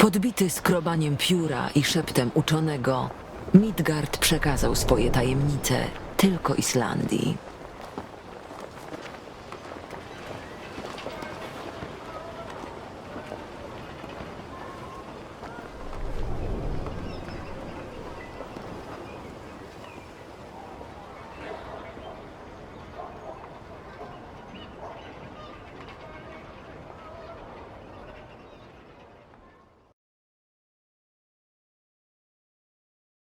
Podbity skrobaniem pióra i szeptem uczonego, Midgard przekazał swoje tajemnice tylko Islandii.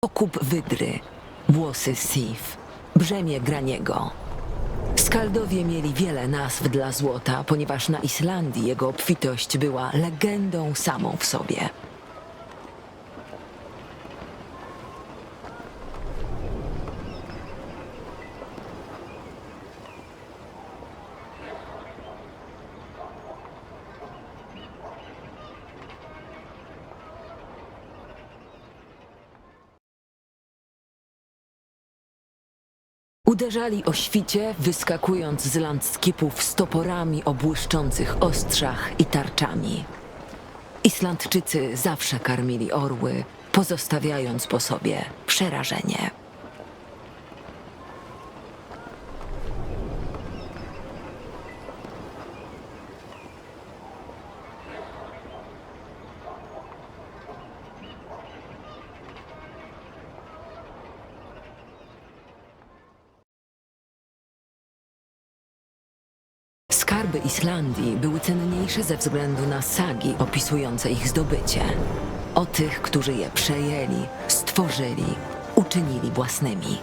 Okup wydry, włosy Sif, brzemię graniego. Skaldowie mieli wiele nazw dla złota, ponieważ na Islandii jego obfitość była legendą samą w sobie. Uderzali o świcie, wyskakując z landskipów z toporami o błyszczących ostrzach i tarczami. Islandczycy zawsze karmili orły, pozostawiając po sobie przerażenie. Skarby Islandii były cenniejsze ze względu na sagi opisujące ich zdobycie. O tych, którzy je przejęli, stworzyli, uczynili własnymi.